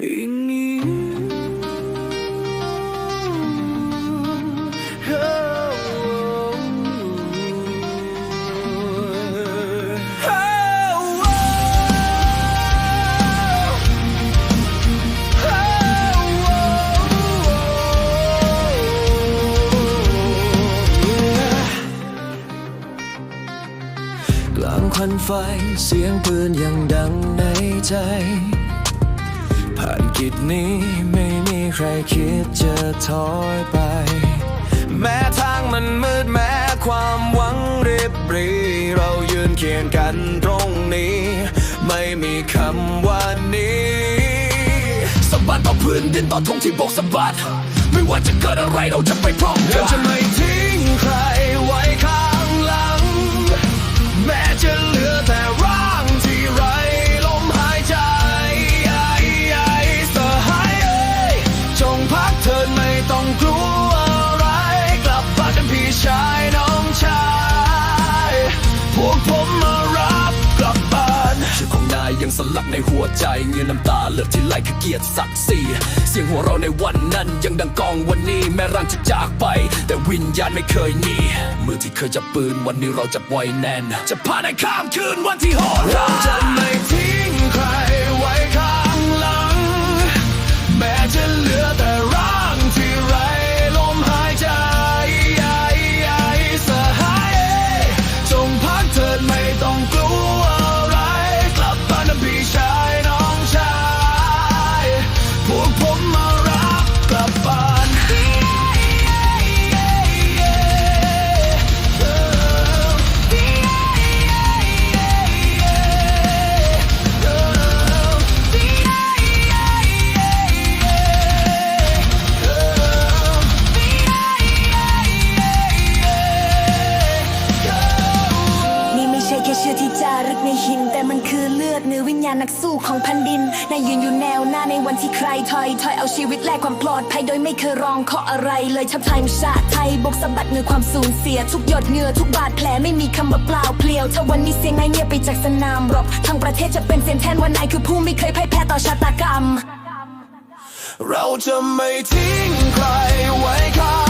อย่างนี้กลางควันไฟเสียงปืนยังดังในใจ ผ่านกิจนี้ไม่มีใครคิดจะถอยไป แม้ทางมันมืดแม้ความหวังริบหรีเรายืนเคียงกันตรงนี้ ไม่มีคำว่านี้สะบัดต่อพื้นดินต่อทงที่บกสะบัด ไม่ว่าจะเกิดอะไรเราจะไปพร้อมกันเราจะไม่ทิ้งใคร นายยังสลักในหัวใจเงือน้ำตาเลือดที่ไหลคือเกียรติศักดิ์ศรีเสียงหัวเราในวันนั้น ยังดังกองวันนี้แม้ร่างจะจากไป แต่วิญญาณไม่เคยหนีมือที่เคยจับปืนวันนี้เราจับไว้แน่น จะพาในข้ามคืนวันที่โหดร้ายเราจะไม่ทิ้งใคร นี่ไม่ใช่แค่ชื่อที่จารึกในหิน แต่มันคือเลือดเนื้อวิญญาณนักสู้ของแผ่นดินนายยืนอยู่แนวหน้าในวันที่ใครถอยถอยเอาชีวิตแลกความปลอดภัยโดยไม่เคยร้องขออะไรเลยทับไทยชาติไทยบกสะบัดเหนือความสูญเสีย ทุกหยดเหงื่อทุกบาดแผลไม่มีคำว่าเปล่าเปลี่ยวถ้าวันนี้เสียงนายเงียบไปจากสนามรบทั้งประเทศจะเป็นเสียงแทนว่านายคือผู้ไม่เคยพ่ายแพ้ต่อชะตากรรม เราจะไม่ทิ้งใครไว้ข้าง